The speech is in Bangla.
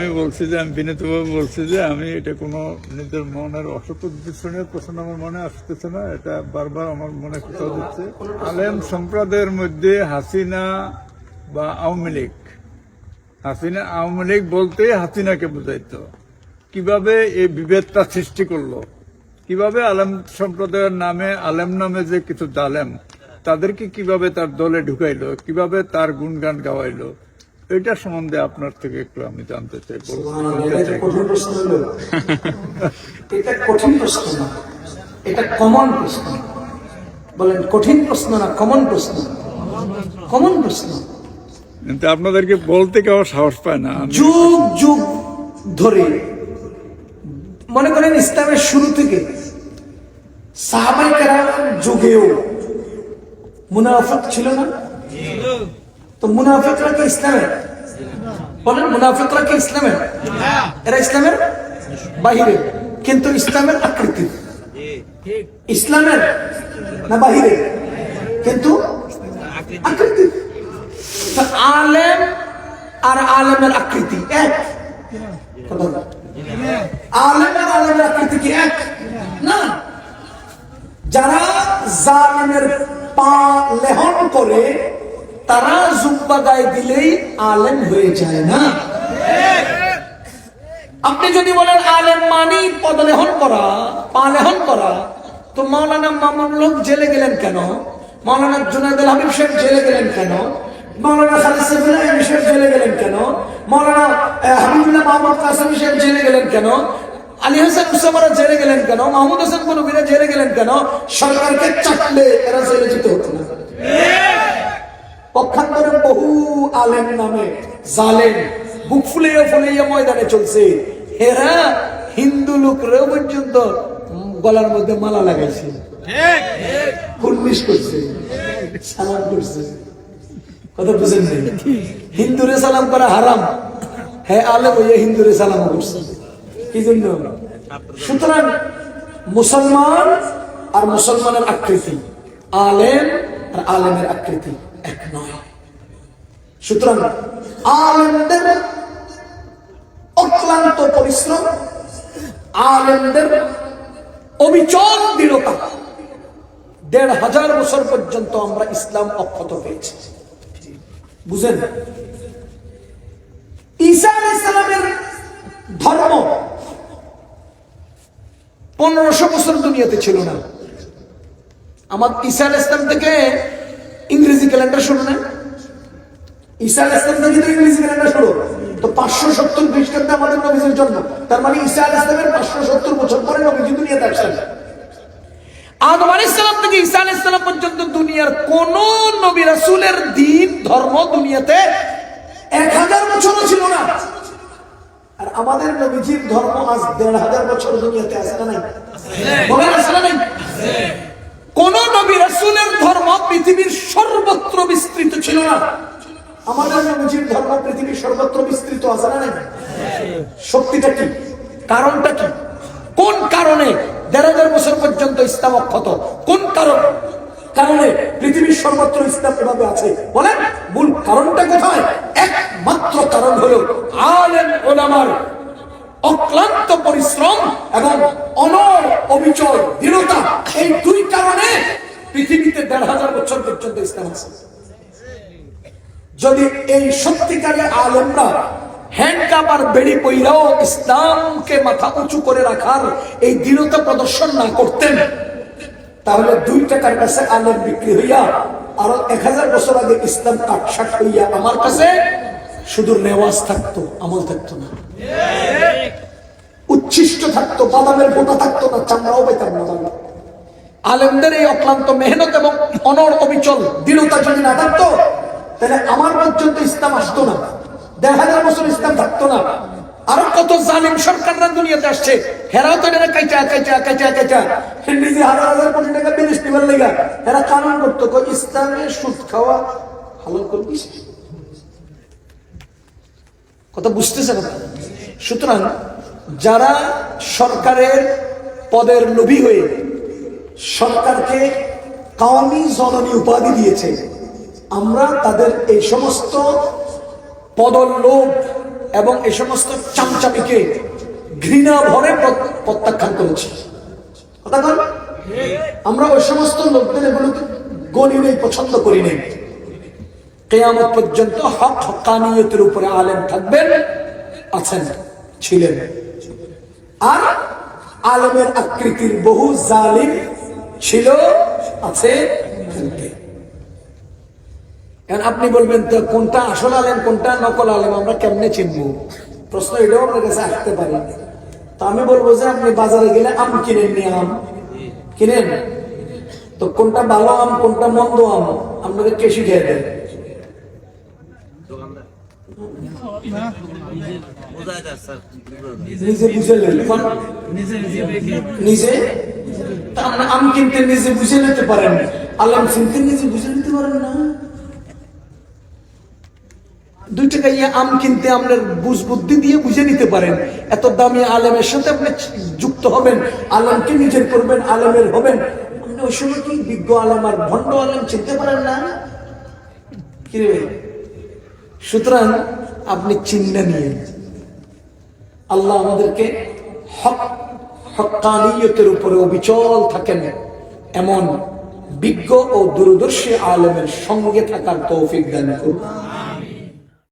আমি বলছি যে, আমি বিনীতভাবে বলছি যে, আমি এটা কোনো নিজের মনের উদ্দেশ্যের প্রশ্ন আমার মনে আসতেছে না, এটা বারবার আমার মনে কোথাও দিচ্ছে। আলেম সম্প্রদায়ের মধ্যে হাসিনা বা আওয়ামী লীগ, হাসিনা, আওয়ামী লীগ বলতে হাসিনাকে বুঝাইতো। কীভাবে এই বিভেদটা সৃষ্টি করল? কীভাবে আলেম সম্প্রদায়ের নামে, আলেম নামে যে কিছু জালেম, তাদেরকে কীভাবে তার দলে ঢুকাইলো? কীভাবে তার গুণগান গাওয়াইলো? এটা সম্বন্ধে আপনার থেকে একটু আমি জানতে চাই। এটা কঠিন প্রশ্ন এটা কঠিন প্রশ্ন না এটা কমন প্রশ্ন। বলেন কঠিন প্রশ্ন না কমন প্রশ্ন? কমন প্রশ্ন। কিন্তু আপনাদেরকে বলতে কেউ সাহস পায় না যুগ যুগ ধরে মনে করেন ইসলামের শুরু থেকে সাহাবাই কেরাম যুগেও মুনাফিক ছিল না? তো মুনাফিকরা কি ইসলামের বলেন মুনাফিকরা কি ইসলামের? এরা ইসলামের বাহিরে কিন্তু ইসলামের আকৃতি। ইসলামের না বাহিরে কিন্তু আকৃতি। আলেম আর আলেমের আকৃতি এক। আলেম আর আলেমের আকৃতি কি এক? না। যারা জালেমের পা লেহন করে তারা জুব্বা গায়ে দিলেই আলেম হয়ে যায় না। আপনি যদি বলেন আলেম মানি, পদলেহন করা পা লেহন করা, তো মাওলানা মামুন লোক জেলে গেলেন কেন? মাওলানা জুনায়দুল হাবিব সাহেব জেলে গেলেন কেন? মাওলানা খালিদ সাইফুল্লাহ সাহেব জেলে গেলেন কেন? মাওলানা হাবিবুল্লাহ মাহমুদ কাসেমি সাহেব জেলে গেলেন কেন? আলী হাসান মুসামারা জেলে গেলেন কেন? মাহমুদ হাসান কনবীরা জেলে গেলেন কেন? সরকারকে চাটলে এরা জেলে যেতে হতো না। পক্ষান্তরে বহু আলেম নামে জালেম বুক ফুলিয়ে ফুলিয়ে ময়দানে চলছে। এরা হিন্দু লোকরাও পর্যন্ত গলার মধ্যে মালা লাগাইছে। কুর্নিশ করছে সালাম করছে। কথা বুঝেন হিন্দুরে সালাম করা হারাম। হ্যাঁ আলেম হইয়া হিন্দুরে সালাম করছে। কি জন্য সুতরাং মুসলমান আর মুসলমানের আকৃতি আলেম আর আলেমের আকৃতি। এক নয় সুতরাং আলেমদের অক্লান্ত পরিশ্রম, আলেমদের অবিচল দৃঢ়তা, দেড় হাজার বছর পর্যন্ত আমরা ইসলাম অক্ষত পেয়েছি বুঝেন? ঈসা আলাইহিস সালামের ধর্ম পনেরোশো বছর দুনিয়াতে ছিল না। আমার ঈসা ইসলাম থেকে ইংরেজি ক্যালেন্ডার শুরু না? ঈসা আল ইসলাম থেকে ইংরেজি ক্যালেন্ডার শুরু তো পাঁচশো সত্তর খ্রিস্টাব্দে আমাদের নবীজির জন্ম। তার মানে ঈসা আল পাঁচশো সত্তর বছর পরে নবীজি দুনিয়াতে আসলেন। আদম আলাইসালাম থেকে ঈসা আলাইসালাম পর্যন্ত দুনিয়ার কোন নবী রাসূলের দিন, ধর্ম দুনিয়াতে এক হাজার বছরও ছিল না। আর আমাদের নবীজির ধর্ম আজ দেড় হাজার বছর দুনিয়াতে না নাই? বলেন না নাই? কোন নবী রাসূলের ধর্ম পৃথিবীর সর্বত্র বিস্তৃত ছিল না। আমাদের নবীজির ধর্ম পৃথিবীর সর্বত্র বিস্তৃত আছে শক্তিটা কি? কারণটা কি? কোন কারণে দেড় হাজার বছর পর্যন্ত ইসলাম অক্ষত? কোন কারণ? কারণে পৃথিবীর সর্বত্র ইসলাম এভাবে আছে। বলেন, মূল কারণটা কোথায়? একমাত্র কারণ হলো আলেম ওলামার অক্লান্ত পরিশ্রম এবং অনর অবিচল দৃঢ়তা। এই দুই পৃথিবীতে দেড় হাজার বছর পর্যন্ত ইসলাম আছে যদি এই সত্যিকারের আলেমরা ইসলামকে মাথা উঁচু করে রাখার এই দৃঢ়তা প্রদর্শন না করতেন, তাহলে দুই টাকার কাছে আলেম বিক্রি হইয়া আরও এক হাজার বছর আগে ইসলাম কাটসাট হইয়া আমার কাছে শুধু নেওয়াজ থাকতো, আমল থাকতো না উচ্ছিষ্ট থাকতো, বাদামের ফোটা থাকতো না, চামড়াও পাইতাম না। আলেমদের এই অক্লান্ত মেহনত এবং অনর অবিচল দৃঢ়তা যদি না থাকতো তাহলে আমার পর্যন্ত ইসলাম আসতো না। দেড় হাজার বছর ইসলাম থাকতো না। আরও কত জালিম সরকাররা দুনিয়াতে আসছে। হেরাও তো এরা হাজার হাজার কোটি টাকা লেগা, এরা কানুন করতো ইসলামে সুদ খাওয়া হালাল করবি? কথা বুঝতেছে না সুতরাং যারা সরকারের পদের লোভী হয়ে সরকারকে কাওয়ামি জননী উপাধি দিয়েছে। আমরা তাদের এই সমস্ত পদলোভ এবং এই সমস্ত চামচামিকে ঘৃণা ভরে প্রত্যাখ্যান করেছি। কথা বল। আমরা ওই সমস্ত লোকদের এগুলোকে গণি নেই পছন্দ করি নেই। কেয়ামত পর্যন্ত হক হকানিয়তের উপরে আলেম থাকবেন, আছেন, ছিলেন। আর আলেমের আকৃতির বহু জালিম ছিল আছে থাকবে কারণ আপনি বলবেন তো কোনটা আসল আলেম কোনটা নকল আলেম? আমরা কেমনে চিনবো? প্রশ্ন এটাও আপনার কাছে আসতে পারি। তো আমি বলব যে আপনি বাজারে গেলে আম কিনেন নি আম? কিনেন? তো কোনটা ভালো আম কোনটা মন্দ আম? আপনাকে কে শিখিয়ে স্যার। নিজে বুঝে নেন। নিজে? আম কিনতে নিজে বুঝে নিতে পারেন? নিজে বুঝে নিতে পারেন না? দুই টাকা ইয়ে আম কিনতে আপনার বুঝ বুদ্ধি দিয়ে বুঝে নিতে পারেন। এত দামি সাথে আপনি যুক্ত হবেন আলেমকে নিজের করবেন, আলেমের হবেন? ওই সময় কি বিজ্ঞ আলেম আর ভণ্ড আলেম চিনতে পারেন না? সুতরাং আপনি চিন্তা নিয়ে আল্লাহ আমাদেরকে হক হকানিয়তের উপরে অবিচল থাকেন। এমন বিজ্ঞ ও দূরদর্শী আলমের সঙ্গে থাকার তৌফিক দান করুন